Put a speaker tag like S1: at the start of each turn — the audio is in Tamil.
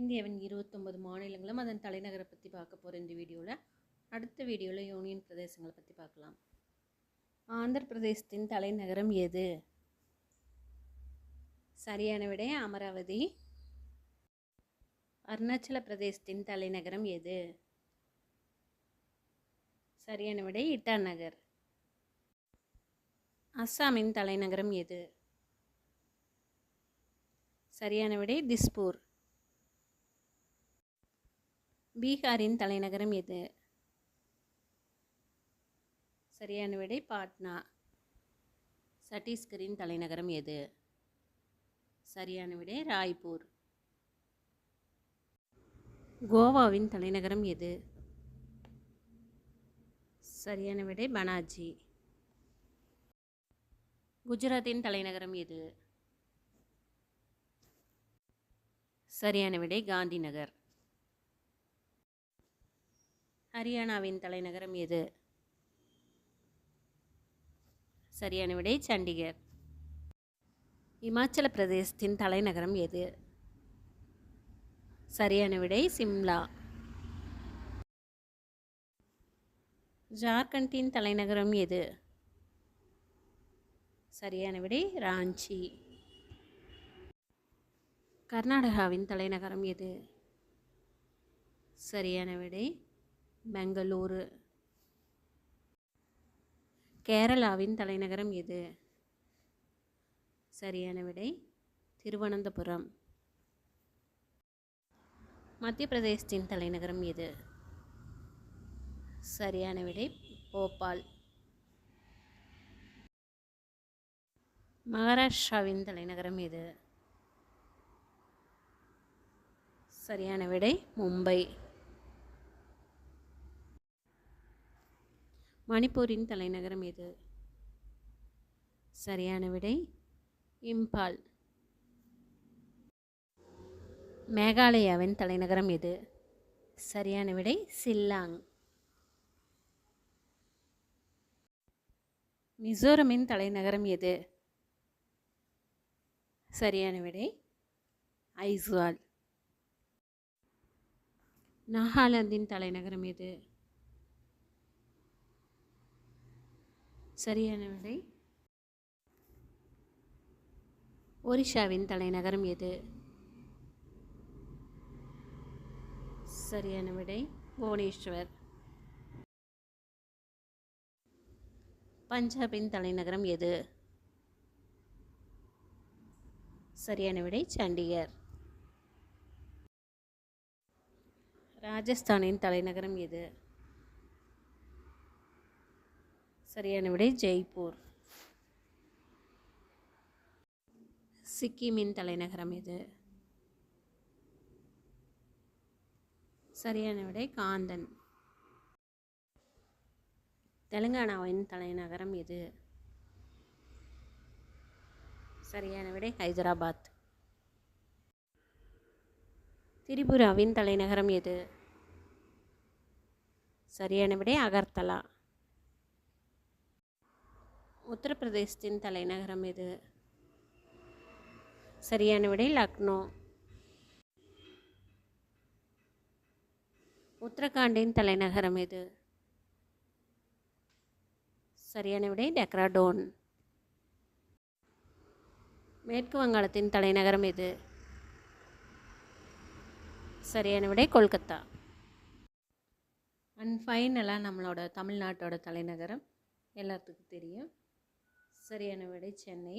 S1: இந்தியாவின் இருபத்தொம்பது மாநிலங்களும் அதன் தலைநகரை பற்றி பார்க்க போகிற இந்த வீடியோவில் அடுத்த வீடியோவில் யூனியன் பிரதேசங்களை பற்றி பார்க்கலாம். ஆந்திர பிரதேசத்தின் தலைநகரம் எது? சரியான விடை அமராவதி. அருணாச்சல பிரதேசத்தின் தலைநகரம் எது? சரியான விடை இட்டாநகர் அஸ்ஸாமின் தலைநகரம் எது? சரியான விடை திஸ்பூர். பீகாரின் தலைநகரம் எது? சரியான விடை பாட்னா. சத்தீஸ்கரின் தலைநகரம் எது? சரியான விடை ராய்ப்பூர். கோவாவின் தலைநகரம் எது? சரியான விடை பனாஜி. குஜராத்தின் தலைநகரம் எது? சரியான விடை காந்திநகர். ஹரியானாவின் தலைநகரம் எது? சரியான விடை சண்டிகர். இமாச்சல பிரதேசத்தின் தலைநகரம் எது? சரியான விடை சிம்லா. ஜார்க்கண்டின் தலைநகரம் எது? சரியான விடை ராஞ்சி. கர்நாடகாவின் தலைநகரம் எது? சரியான விடை பெங்களூரு. கேரளாவின் தலைநகரம் எது? சரியான விடை திருவனந்தபுரம். மத்திய பிரதேசத்தின் தலைநகரம் எது? சரியான விடை போபால். மகாராஷ்டிராவின் தலைநகரம் எது? சரியான விடை மும்பை. மணிப்பூரின் தலைநகரம் எது? சரியான விடை இம்பால். மேகாலயாவின் தலைநகரம் எது? சரியான விடை சில்லாங். மிசோரமின் தலைநகரம் எது? சரியான விடை ஐஸ்வால். நாகாலாந்தின் தலைநகரம் எது? சரியான விடை ஒரிஷாவின் தலைநகரம் எது? சரியான விடை புவனேஸ்வர். பஞ்சாபின் தலைநகரம் எது? சரியான விடை சண்டிகர். ராஜஸ்தானின் தலைநகரம் எது? சரியான விடை ஜெய்ப்பூர். சிக்கிமின் தலைநகரம் எது சரியான விடை காந்தன். தெலுங்கானாவின் தலைநகரம் எது சரியான விடை ஹைதராபாத். திரிபுராவின் தலைநகரம் எது? சரியான விடை அகர்தலா. உத்தரப்பிரதேசத்தின் தலைநகரம் எது? சரியான விடை லக்னோ. உத்தரகாண்டின் தலைநகரம் எது? சரியான விடை டெக்ராடோன். மேற்கு வங்காளத்தின் தலைநகரம் எது? சரியான விடை கொல்கத்தா. அண்ட் ஃபைனலாக நம்மளோட தமிழ்நாட்டோட தலைநகரம். எல்லாத்துக்கும் தெரியும். சரியான விடை சென்னை